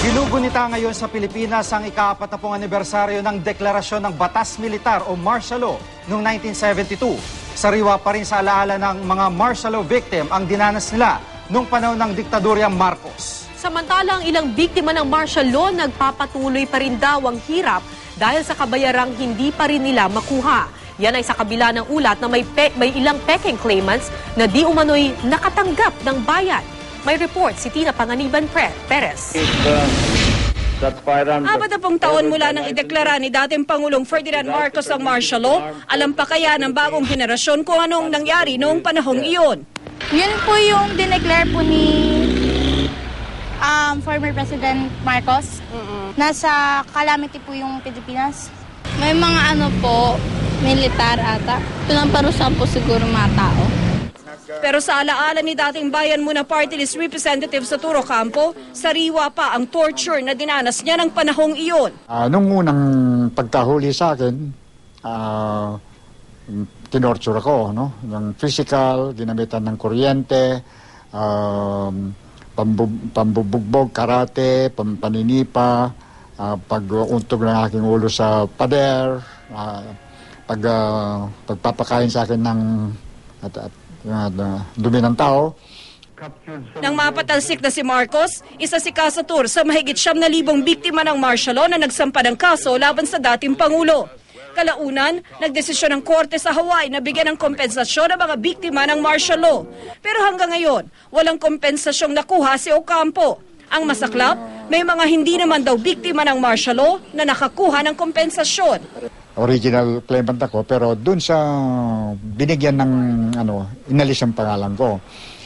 Ginugunita ngayon sa Pilipinas ang ika-apat na pong anibersaryo ng Deklarasyon ng Batas Militar o Martial Law noong 1972. Sariwa pa rin sa alaala ng mga martial law victim ang dinanas nila noong panahon ng diktadoryang Marcos. Samantalang ilang biktima ng martial law nagpapatuloy pa rin daw ang hirap dahil sa kabayarang hindi pa rin nila makuha. Yan ay sa kabila ng ulat na may, pe- may ilang peking claimants na di umano'y nakatanggap ng bayad. May report si Tina Panganiban Pre- Perez. Apat na pong taon mula nang ideklara ni dating Pangulong Ferdinand Marcos ang martial law, alam pa kaya ng bagong henerasyon kung anong nangyari noong panahong iyon. Yun po yung dineclare po ni um, former President Marcos. Nasa calamity po yung Pilipinas. May mga ano po, militar ata. Pinamparusahan po siguro mga tao. Pero sa alaala ni dating Bayan Muna Party List Representative sa Turo Campo, sariwa pa ang torture na dinanas niya ng panahong iyon. Ah, nung unang pagkahuli sa akin, ah, tinorture ako, no? Ng physical, ginamitan ng kuryente, um, pambub- pambubugbog, karate, pam- paninipa, ah, pag-untog ng aking ulo sa pader, ah, pag, ah, pagpapakain sa akin ng at, at, ah, dumi ng tao. Nang mapatalsik na si Marcos, isa si Casatur sa mahigit siyam na libong biktima ng martial law na nagsampa ng kaso laban sa dating Pangulo. Kalaunan, nagdesisyon ng korte sa Hawaii na bigyan ng kompensasyon ang mga biktima ng martial law. Pero hanggang ngayon, walang kompensasyong nakuha si Ocampo. Ang masaklap, may mga hindi naman daw biktima ng martial law na nakakuha ng kompensasyon. Original claimant ako pero dun sa binigyan ng ano inalis ang pangalan ko.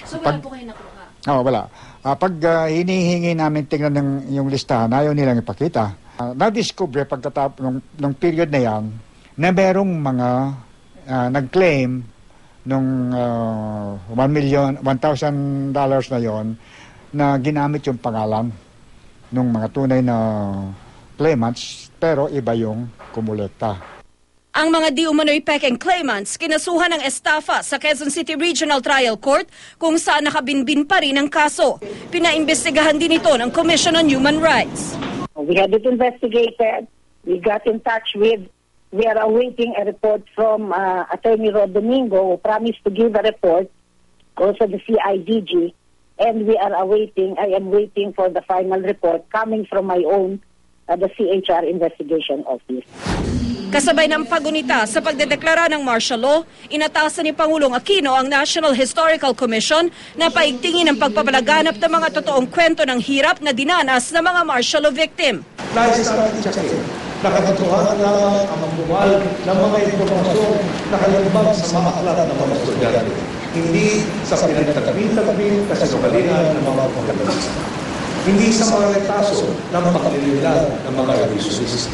So wala po kayo nakuha? Oo, wala. Ah, pag ah, hinihingi namin tingnan ng yung listahan, ayaw nilang ipakita. Ah, na-discover pagkatapos ng, ng period na yan na merong mga ah, nag-claim nung ah, 1 million, 1,000 dollars na yon na ginamit yung pangalan ng mga tunay na claimants pero iba yung kumulekta. Ang mga di umano'y peking claimants kinasuhan ng estafa sa Quezon City Regional Trial Court kung saan nakabinbin pa rin ang kaso. Pinaimbestigahan din ito ng Commission on Human Rights. We had it investigated. We got in touch with, we are awaiting a report from uh, Attorney Rod Domingo who promised to give a report, also the CIDG, and we are awaiting, I am waiting for the final report coming from my own, uh, the CHR Investigation Office. Kasabay ng pagunita sa pagdedeklara ng martial law, inatasan ni Pangulong Aquino ang National Historical Commission na paigtingin ang pagpapalaganap ng mga totoong kwento ng hirap na dinanas ng mga martial law victim. nais natin tsakin na katotohanan lamang ang mabuwal ng mga impormasyon na kalimbag sa mga aklat ng mga estudyante, hindi sa pinagtagpin-tagpin kasinungalingan ng mga pagkakalisa. Hindi sa mga retaso ng pakalililan ng mga revisionist.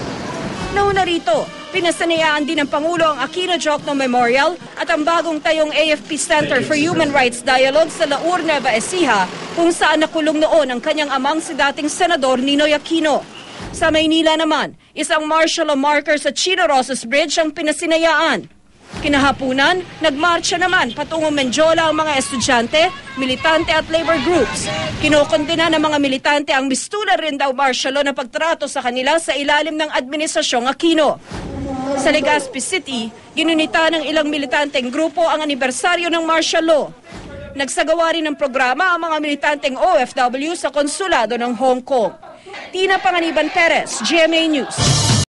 Nauna rito, pinasanayaan din ng Pangulo ang Aquino Jokno Memorial at ang bagong tayong AFP Center for Human Rights Dialogue sa Laur Nueva Ecija kung saan nakulong noon ang kanyang amang si dating Senador Ninoy Aquino. Sa Maynila naman, isang martial law marker sa Chino Rosas Bridge ang pinasinayaan. Kinahapunan, nagmarcha naman patungong Menjola ang mga estudyante, militante at labor groups. Kinokondena ng mga militante ang mistula rin daw martial law na pagtrato sa kanila sa ilalim ng Administrasyong Aquino. Sa Legazpi City, ginunita ng ilang militanteng grupo ang anibersaryo ng martial law. Nagsagawa rin ng programa ang mga militanteng OFW sa konsulado ng Hong Kong. Tina Panganiban Perez, GMA News.